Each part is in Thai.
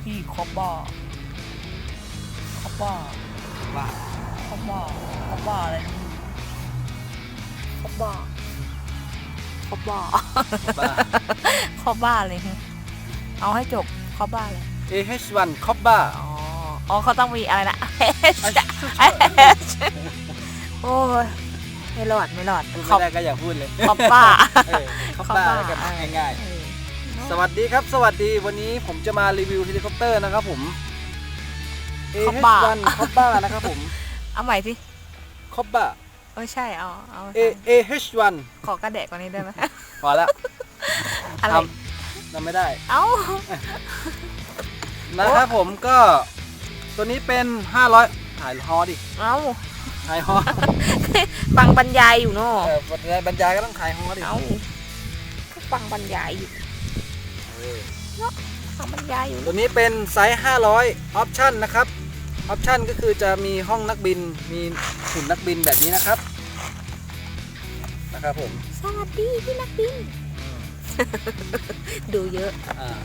พี่คอปบ้าคอปบ้าว่าคอปบ้าคอปบ้าอะไรนี่คอปบ้าคอบ้าบ้า คอปบ้าเลยเอาให้จบคอปบ้าเลย AH1 คอบบ้าอ๋ออ๋อเขาต้องมีอะไรนะโอ้ยไม่รอดไม่รอดพูดไม่ได้ก็อย่าพูดเลยขอบป้าเออคอบบ้าแล้วกันง่ายๆ สวัสดีครับสวัสดีวันนี้ผมจะมารีวิวเฮลิคอปเตอร์นะครับผม คอบบ้า AH1 คอบบ้านะครับผมเอาใหม่สิคอบบ้า เออใช่เอาเอา A AH1 ขอกระแดกกว่านี้ได้ไหม พอแล้วอะไร ทำทำไม่ได้ เอ้า นะครับผมก็ตัวนี้เป็น 500ถ่ายฮอดิเอ้าถ่ายฮอฟังบรรยายอยู่เนาะเออบรรยายก็ต้องถ่ายฮอดิ เอ้าก็ฟังบรรยายอยู่ เออฟังบรรยายอยู่ตัวนี้เป็นไซส์ 500 ออปชั่นนะครับ ออปชั่นก็คือจะมีห้องนักบิน มีหุ่นนักบินแบบนี้นะครับ นะครับผม สวัสดีพี่นักบิน ดูเยอะ อ่า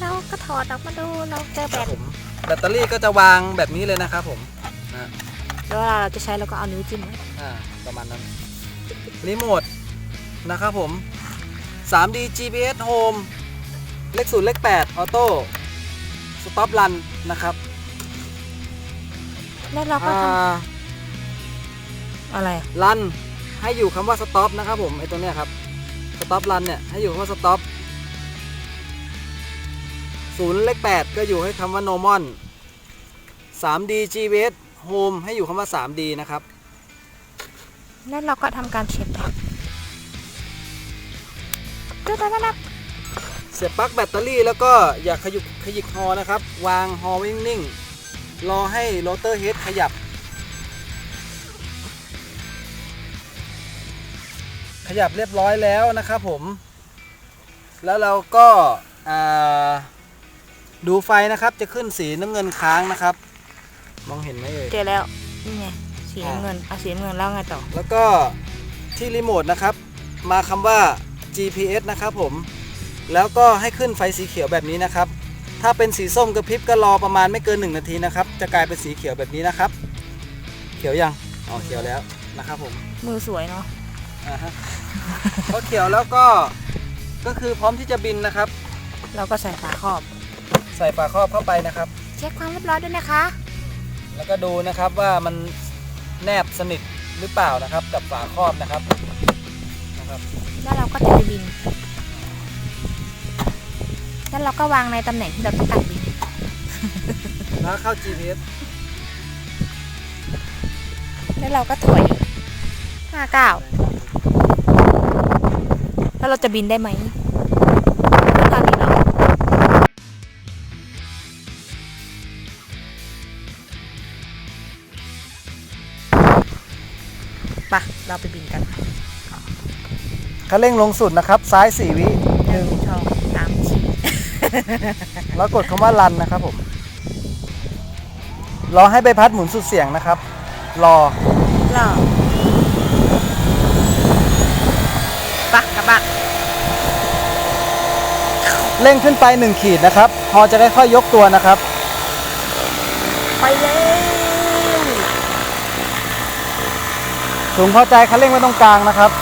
เราก็ถอดออกมาดู เราเจอคแบรับบผม แบตเตอรี่ก็จะวางแบบนี้เลยนะครับผมแล้วเวลาเราจะใช้เราก็เอานิ้วจิ้มไว้อ่า ประมาณนั้น รีโมทนะครับผม 3D GPS Home เลข0เลข8ออโต้สต็อปรันนะครับแล้วเราก็อ่ทาำอะไรอะรันให้อยู่คำว่าสต็อปนะครับผมไอตัวเนี้ยครับสต็อปรันเนี่ยให้อยู่คำว่าสต็อปศูนย์เลขแปดก็อยู่ให้คำว่า normal 3D GPS home ให้อยู่คำว่า 3D นะครับ แล้วเราก็ทำการเช็ดแบบดูดูดูดู เสียบปลั๊กแบตเตอรี่แล้วก็อย่าขยุกขยิกฮอนะครับ วางฮอไว้นิ่งๆรอให้โรเตอร์เฮดขยับ ขยับเรียบร้อยแล้วนะครับผม แล้วเราก็อ่าดูไฟนะครับจะขึ้นสีน้ำเงินค้างนะครับ มองเห็นไหมเอ่ยเจอแล้วนี่ไงสีน้ำเงินเอาสีน้ำเงินแล้วไงต่อ แล้วก็ที่รีโมทนะครับ มาคำว่า GPS นะครับผม แล้วก็ให้ขึ้นไฟสีเขียวแบบนี้นะครับ ถ้าเป็นสีส้มกระพริบก็รอประมาณไม่เกิน 1 นาทีนะครับ จะกลายเป็นสีเขียวแบบนี้นะครับ เขียวยัง อ๋อ เขียวแล้วนะครับผม มือสวยเนาะอ่าฮะพอเขียวแล้วก็ ก็คือพร้อมที่จะบินนะครับ เราก็ใส่ฝาครอบ ใส่ฝาครอบเข้าไปนะครับ เช็คความเรียบร้อยด้วยนะคะ แล้วก็ดูนะครับว่ามันแนบสนิทหรือเปล่านะครับกับฝาครอบนะครับนะครับ แล้วเราก็จะไปบิน แล้วเราก็วางในตำแหน่งที่เราต้องการบิน แล้วเข้า GPS แล้วเราก็ถอยห้าเก้าแล้วเราจะบินได้ไหมตอนนี้เหรอไปะเราไปบินกัน คันเร่งลงสุดนะครับ ซ้าย 4 วิ หนึ่งช่องสามสี่แล้วกดคำว่ารันนะครับผม รอให้ใบพัดหมุนสุดเสียงนะครับ รอรอปะกลับบ้านเร่งขึ้นไป 1 ขีดนะครับ พอจะค่อยๆยกตัวนะครับ ไปเลยสูงพอใจคันเร่งไว้ตรงกลางนะครับ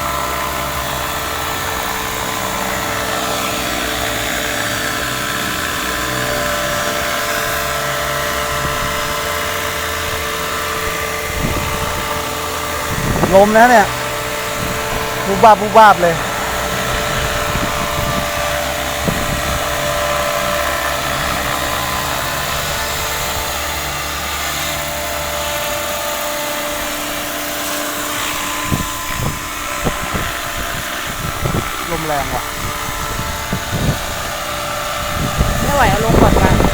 ลมนะเนี่ยบูบาบบูบาบเลย ลมแรงว่ะ ไม่ไหวเอาลงก่อนกัน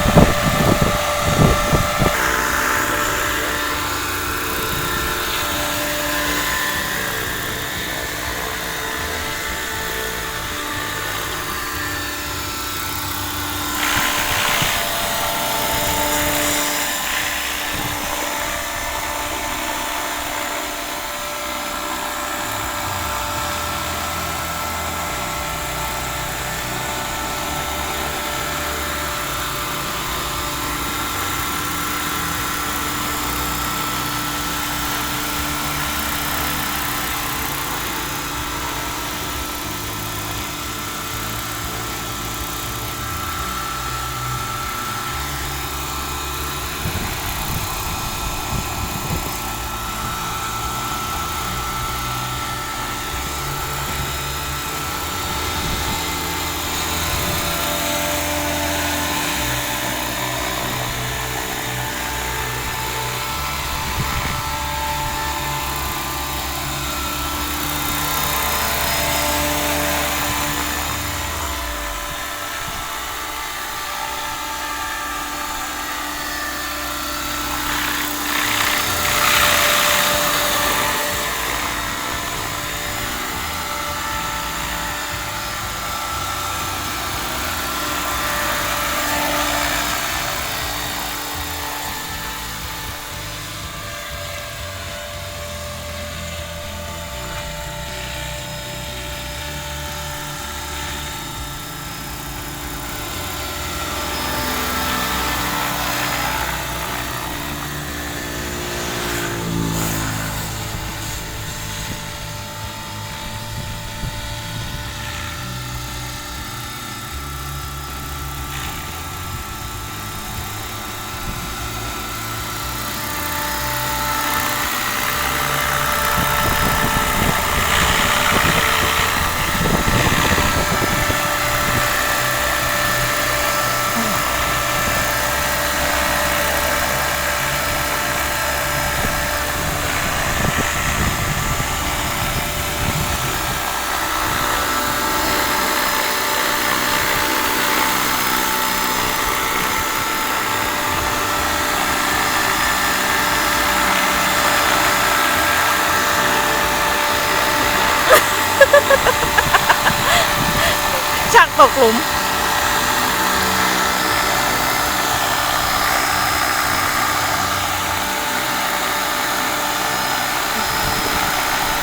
ช่างตกหลุม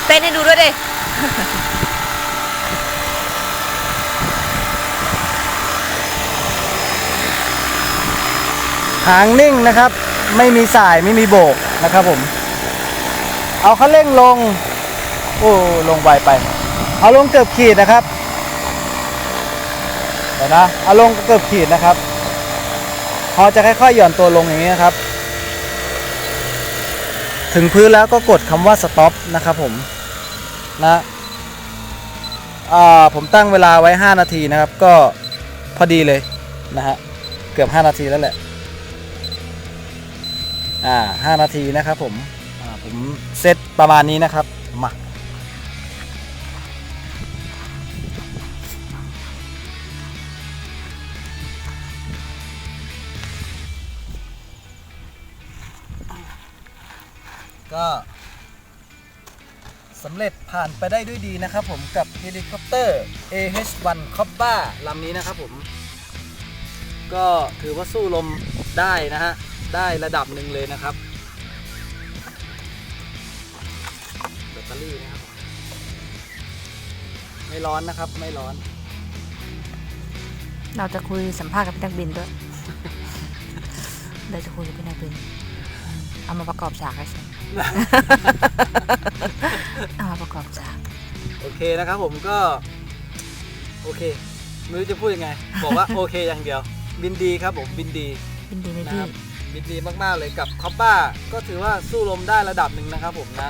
เต้นให้ดูด้วยดิหางนิ่งนะครับ ไม่มีสายไม่มีโบกนะครับผม เอาคันเร่งลง โอ้ ลงไวไป เอาลงเกือบขีดนะครับเดี๋ยวนะเอาลงเกือบขีดนะครับพอจะค่อยๆหย่อนตัวลงอย่างนี้นะครับ ถึงพื้นแล้วก็กดคำว่า stop นะครับผมนะผมตั้งเวลาไว้ 5 นาทีนะครับ ก็พอดีเลยนะฮะเกือบ 5 นาทีแล้วแหละอ่าห้านาทีนะครับผมผมเซตประมาณนี้นะครับมา ก็สำเร็จผ่านไปได้ด้วยดีนะครับผมกับเฮลิคอปเตอร์ AH1 Cobra ลำนี้นะครับผม ก็ถือว่าสู้ลมได้นะฮะ ได้ระดับหนึ่งเลยนะครับแบตเตอรี่นะครับ ไม่ร้อนนะครับไม่ร้อน เราจะคุยสัมภาษณ์กับพี่นักบินด้วย เราจะคุยกับพี่นักบิน เอามาประกอบฉากให้ฉัน เอามาประกอบฉากโอเคนะครับผมก็ โอเค ไม่รู้จะพูดยังไง บอกว่าโอเคอย่างเดียว บินดีครับผมบินดีบินดีไหมนะพี่ครับบินดีมากๆเลยกับคอปป้า ก็ถือว่าสู้ลมได้ระดับหนึ่งนะครับผมนะ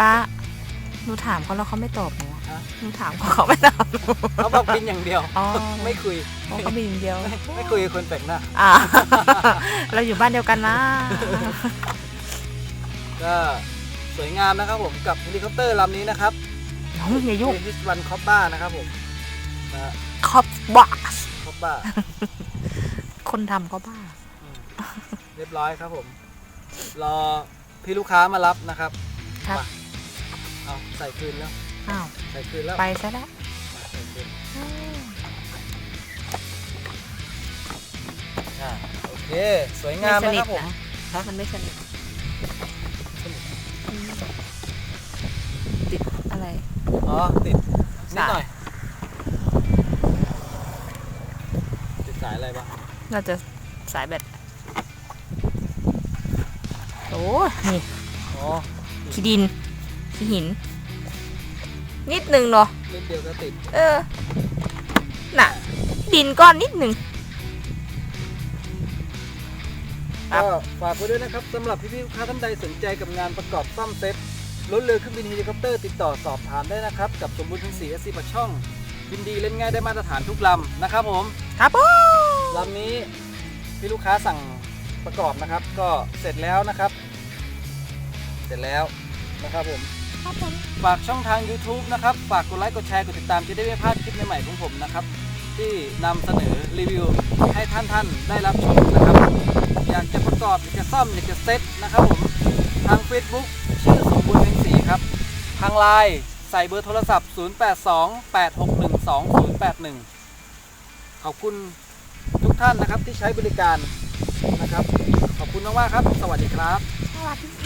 ป้าหนูถามเขาแล้วเขาไม่ตอบหนูฮะ หนูถามเขาเขาไม่ตอบหนูเขาบอกบินอย่างเดียว อ๋อไม่คุยเพราะเขาบินอย่างเดียวไม่คุยกับคนแปลกหน้า อ่า เราอยู่บ้านเดียวกันนะ ก็สวยงามนะครับผมกับเฮลิคอปเตอร์ลำนี้นะครับน้องอย่ายุ่งฮิสวันคอปบ้านะครับผมนะคอบบัสคอปบ้าคนทำก็บ้า เรียบร้อยครับผม รอพี่ลูกค้ามารับนะครับครับมาเอาใส่คืนแล้วอ้าวใส่คืนแล้วไปซะแล้วมาใส่คืนอืมอ่าโอเค สวยงามนะครับผมมันไม่สนิท อะไร อ๋อ ติดนิดหน่อย ติดสายอะไรบ้างเราจะสายแบตโอ้นี่อ๋อขี้ดินขี้หิน นิดนึงเนาะนิดเดียวก็ติด เออ น่ะ ดินก้อนนิดนึงครับก็ฝากไว้ด้วยนะครับสำหรับพี่ๆลูกค้าท่านใดสนใจกับงานประกอบซ่อมเซ็ต รถเรือเครื่องบินเฮลิคอปเตอร์ติดต่อสอบถามได้นะครับ กับสมบูรณ์ทุนสีเอซีปัดช่องบินดีเล่นง่ายได้มาตรฐานทุกลำนะครับผมครับผมลำนี้พี่ลูกค้าสั่งประกอบนะครับ ก็เสร็จแล้วนะครับ เสร็จแล้วนะครับผมครับผมฝากช่องทาง YouTube นะครับ ฝากกดไลค์กดแชร์กดติดตามจะได้ไม่พลาดคลิปใหม่ๆของผมนะครับ ที่นำเสนอรีวิวให้ท่านท่านๆได้รับชมนะครับ อยากจะประกอบอยากจะซ่อมอยากจะเซ็ตนะครับผมทาง Facebook ชื่อสม บูรณ์เพ็งศรีครับ ทางไลน์ใส่เบอร์โทรศัพท์ 0828612081 ขอบคุณทุกท่านนะครับที่ใช้บริการนะครับ ขอบคุณมากๆครับ สวัสดีครับ สวัสดี